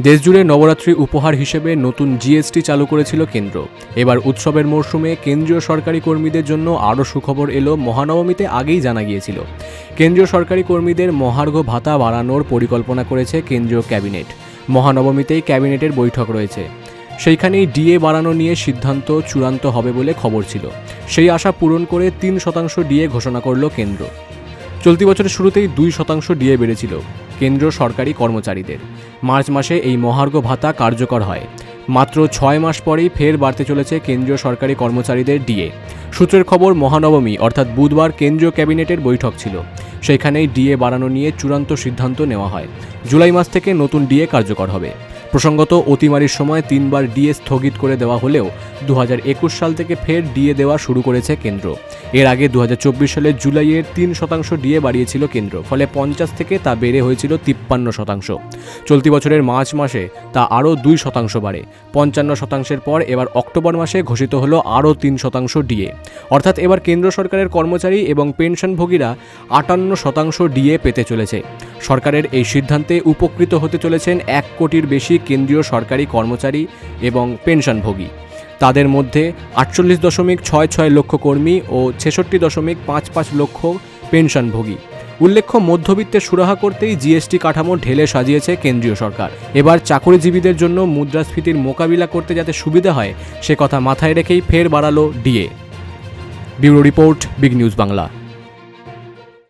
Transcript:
দেশজুড়ে নবরাত্রি উপহার হিসেবে নতুন জিএসটি চালু করেছিল কেন্দ্র। এবার উৎসবের মরশুমে কেন্দ্রীয় সরকারি কর্মীদের জন্য আরও সুখবর এলো মহানবমীতে আগেই জানা গিয়েছিল। কেন্দ্রীয় সরকারি কর্মীদের মহার্ঘ ভাতা বাড়ানোর পরিকল্পনা করেছে কেন্দ্রীয় ক্যাবিনেট। মহানবমীতেই ক্যাবিনেটের বৈঠক রয়েছে। সেইখানেই ডিএ বাড়ানো নিয়ে সিদ্ধান্ত চূড়ান্ত হবে বলে খবর ছিল। সেই আশা পূরণ করে তিন শতাংশ ডিএ ঘোষণা করল কেন্দ্র। চলতি বছরের শুরুতেই দুই শতাংশ ডিএ বেড়েছিল কেন্দ্রীয় সরকারি কর্মচারীদের। মার্চ মাসে এই মহার্ঘ ভাতা কার্যকর হয়। মাত্র ছয় মাস পরেই ফের বাড়তে চলেছে কেন্দ্রীয় সরকারি কর্মচারীদের ডিএ। সূত্রের খবর, মহানবমী, অর্থাৎ বুধবার কেন্দ্রীয় ক্যাবিনেটের বৈঠক ছিল। সেখানেই ডিএ বাড়ানো নিয়ে চূড়ান্ত সিদ্ধান্ত নেওয়া হয়। জুলাই মাস থেকে নতুন ডিএ কার্যকর হবে। প্রসঙ্গত, অতিমারির সময় তিনবার ডিএ স্থগিত করে দেওয়া হলেও দু হাজার একুশ সাল থেকে ফের ডিএ দেওয়া শুরু করেছে কেন্দ্র। এর আগে দু হাজার চব্বিশ সালের জুলাইয়ের তিন শতাংশ ডিএ বাড়িয়েছিল কেন্দ্র, ফলে পঞ্চাশ থেকে তা বেড়ে হয়েছিল তিপ্পান্ন শতাংশ। চলতি বছরের মার্চ মাসে তা আরও দুই শতাংশ বাড়ে। পঞ্চান্ন শতাংশের পর এবার অক্টোবর মাসে ঘোষিত হলো আরও তিন শতাংশ ডিএ। অর্থাৎ এবার কেন্দ্র সরকারের কর্মচারী এবং পেনশনভোগীরা আটান্ন শতাংশ ডিএ পেতে চলেছে। সরকারের এই সিদ্ধান্তে উপকৃত হতে চলেছেন এক কোটির বেশি কেন্দ্রীয় সরকারি কর্মচারী এবং পেনশনভোগী। তাদের মধ্যে আটচল্লিশ দশমিক ছয় ছয় লক্ষ কর্মী ও ছেষট্টি দশমিক পাঁচ পাঁচ লক্ষ পেনশনভোগী। উল্লেখ্য, মধ্যবিত্তের সুরাহা করতেই জিএসটি কাঠামো ঢেলে সাজিয়েছে কেন্দ্রীয় সরকার। এবার চাকরিজীবীদের জন্য মুদ্রাস্ফীতির মোকাবিলা করতে যাতে সুবিধা হয়, সে কথা মাথায় রেখেই ফের বাড়ালো DA. Bureau report, big news Bangla.